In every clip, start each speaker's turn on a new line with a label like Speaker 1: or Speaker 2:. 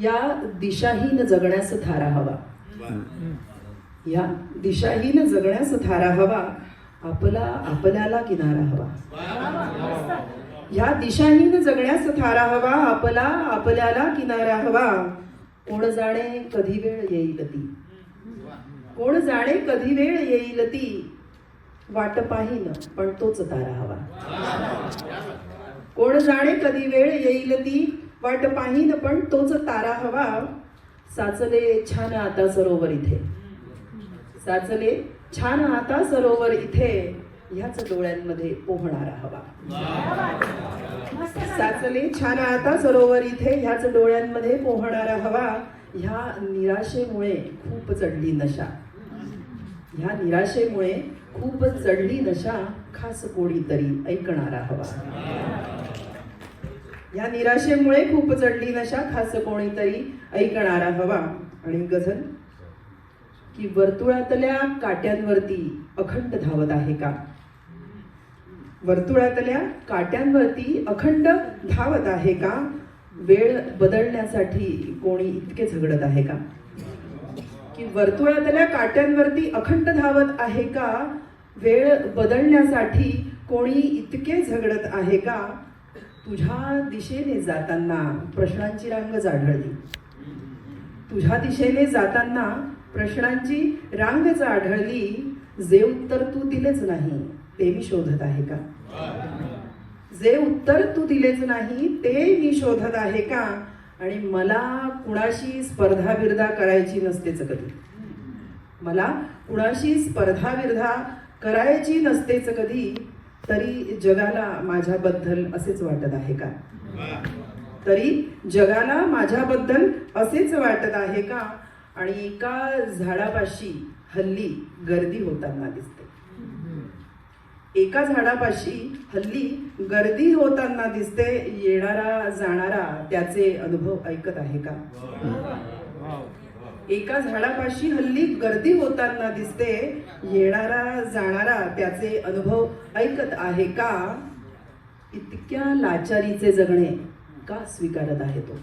Speaker 1: या दिशाहीन जगण्यास थारा हवा. या दिशाहीन जगण्यास थारा हवा आपला आपल्याला किनारा हवा. या दिशाहीन जगण्यास थारा हवा आपला आपल्याला किनारा हवा. कोण जाणे कधी वेळ येईल ती? कोण जाणे कधी वेळ येईल ती? वाट पाहीन पण तोच तारा हवा. कोण जाणे कधी वेळ येईल ती? वाट पाहीन पण तोच तारा हवा. साचले छान आता सरोवर इथे. साचले छान आता सरोवर इथे. ह्याच डोळ्यांमध्ये पोहणारा हवा. साचले छान आता सरोवर इथे. ह्याच डोळ्यांमध्ये पोहणारा हवा. ह्या निराशेमुळे खूप चढली नशा. ह्या निराशेमुळे खूप चढली नशा. खास कोणीतरी ऐकणारा हवा. या निराशेमुळे खूप चढली नशा खास कोणीतरी ऐकणारा हवा. आणि गझल? की वर्तुळातल्या काट्यांवरती अखंड धावत आहे का? वर्तुळातल्या काट्यांवरती अखंड धावत आहे का? वेळ बदलण्यासाठी कोणी इतके झगडत आहे का? की वर्तुळातल्या काट्यांवरती अखंड धावत आहे का? वेळ बदलण्यासाठी कोणी इतके झगडत आहे का? तुझ्या दिशेने जाताना प्रश्नांची रांग आढळली तुझ्या दिशेने जाताना प्रश्नांची रांग आढळली जे उत्तर तू दिलेच नाही ते मी शोधत आहे का? जे उत्तर तू दिलेच नाही ते मी शोधत आहे का? आणि मला कुणाशी स्पर्धा बिर्धा करायची नसतेच कधी. मला कुणाशी स्पर्धा बिर्धा करायची नसतेच कधी तरी जगाला माझ्याबद्दल असेच वाटत आहे का? तरी जगाला माझ्याबद्दल असेच वाटत आहे का? आणि एका झाडापाशी हल्ली गर्दी होताना दिसते. एका झाडापाशी हल्ली गर्दी होताना दिसते येणारा जाणारा त्याचे अनुभव ऐकत आहे का? एका झाडापाशी हल्ली गर्दी होताना दिसते येणारा जाणारा त्याचे अनुभव ऐकत आहे का? इतक्या लाचारीचे जगणे का स्वीकारत आहे तो?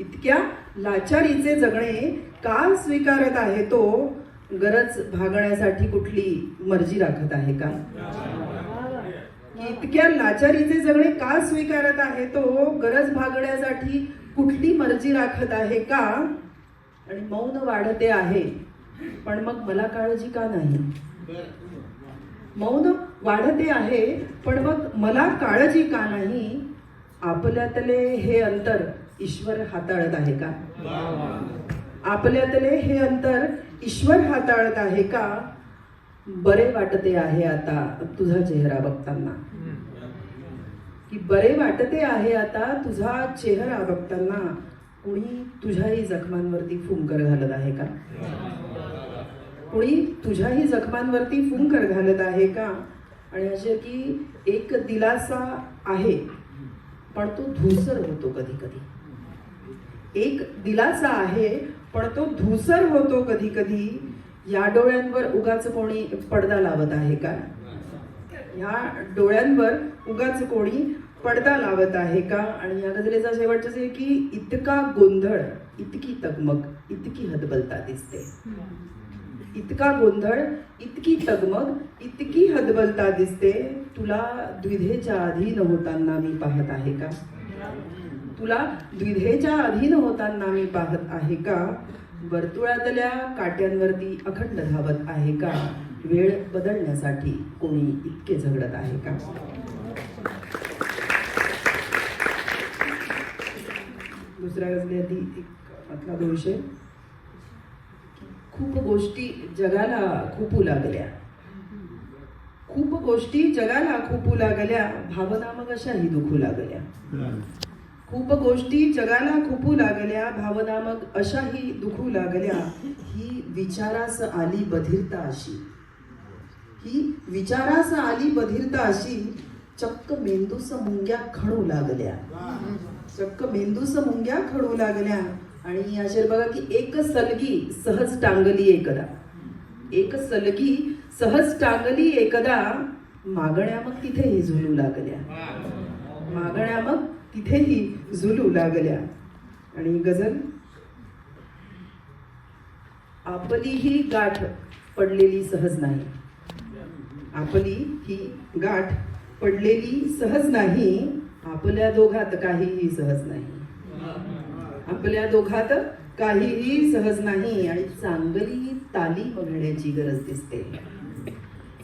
Speaker 1: इतक्या लाचारीचे जगणे का स्वीकारत आहे तो? गरज भागण्यासाठी कुठली मर्जी राखत आहे का? इतक्या लाचारीचे जगणे का स्वीकारत आहे तो? गरज भागण्यासाठी कुठली मर्जी राखत आहे का? आणि मौन वाढते आहे. पण मग मला काळजी का नाही? मौन वाढते आहे पण मग मला काळजी का नाही? आपल्यातले हे अंतर ईश्वर हाताळत आहे का? आपल्यातले हे अंतर ईश्वर हाताळत आहे का? बरे वाटते आहे आता तुझा चेहरा बघताना. की बरे वाटते आहे आता तुझा चेहरा बघताना कुणी तुझ्याही जखमांवरती फुंकर घालत आहे का? कुणी तुझ्याही जखमांवरती फुंकर घालत आहे का? आणि असे की एक दिलासा आहे पण तो धूसर होतो कधी कधी एक दिलासा आहे पण तो धूसर होतो कधी कधी या डोळ्यांवर उगाच कोणी पडदा लावत आहे का? ह्या डोळ्यांवर उगाच कोणी पडदा लावत आहे का? आणि या गजलेचा शेवटचं आहे की इतका गोंधळ इतकी तगमग इतकी हदबलता दिसते. इतका गोंधळ इतकी तगमग इतकी हदबलता दिसते. तुला द्विधेच्या अधीन होताना मी पाहत आहे का? तुला द्विधेच्या अधीन होताना मी पाहत आहे का? वर्तुळातल्या काट्यांवरती अखंड धावत आहे का? वेळ बदलण्यासाठी कोणी इतके झगडत आहे का? दुसऱ्या गजल्यातली एक मधला दोषे खूप गोष्टी जगाला खूप लागल्या. खूप गोष्टी जगाला खूप लागल्या भावना मग अशाही दुखू लागल्या. खूप गोष्टी जगाला खूपू लागल्या भावना मग अशाही दुखू लागल्या. ही विचारास आली बधिरता अशी. ही विचारास आली बधिरता अशी चक्क मेंदूस मुंग्या खणू लागल्या. चक्क मेंदूस मुंग्या खणू लागल्या. आणि अशा बघा की एक सलगी सहज टांगली एकदा. एक सलगी सहज टांगली एकदा मागण्या मग तिथेही झुलू लागल्या. मागण्या मग तिथेही झुलू लागल्या. आणि गझल? आपली ही गाठ पडलेली सहज नाही. आपली ही गाठ पडलेली सहज नाही आपल्या दोघात काहीही सहज नाही. आपल्या दोघात काहीही सहज नाही आणि चांगली तालीम घेण्याची गरज दिसते.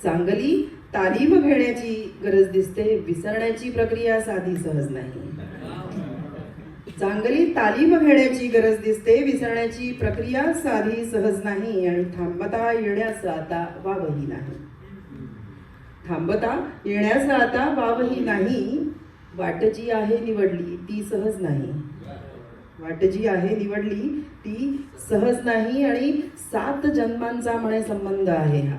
Speaker 1: चांगली तालीम घेण्याची गरज दिसते विसरण्याची प्रक्रिया साधी सहज नाही. चांगली तालीम घेण्याची गरज दिसते विसरण्याची प्रक्रिया साधी सहज नाही आणि थांबता येण्याचं आता वावही नाही. थांबता येण्याचा आता वावही नाही. वाट जी आहे निवडली ती सहज नाही. वाट जी आहे निवडली ती सहज नाही आणि सात जन्मांचा म्हणे संबंध आहे हा.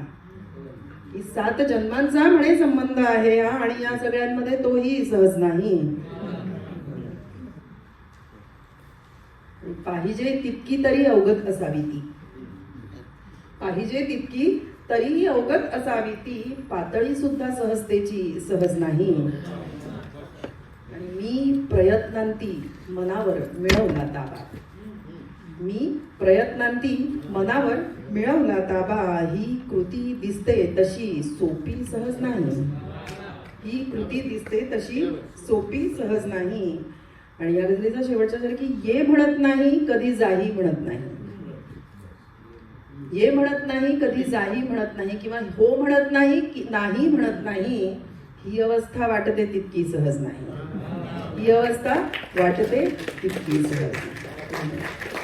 Speaker 1: की सात जन्मांचा म्हणे संबंध आहे हा आणि या सगळ्यांमध्ये तोही सहज नाही. पाहिजे तितकी तरी अवगत असावी ती. पाहिजे तितकी तरीही अवगत असावी ती. पातळी सुद्धा सहजतेची सहज नाही. आणि मी प्रयत्नांती मनावर मिळवला ताबा. मी प्रयत्नांती मनावर मिळवला ताबा. ही कृती दिसते तशी सोपी सहज नाही. ही कृती दिसते तशी सोपी सहज नाही. आणि या गजलेचा शेवटच्या जर की ये म्हणत नाही कधी जाही म्हणत नाही. ये म्हणत नाही कधी जाही म्हणत नाही किंवा हो म्हणत नाही की नाही म्हणत नाही ही अवस्था वाटते तितकी सहज नाही. ही अवस्था वाटते तितकी सहज नाही.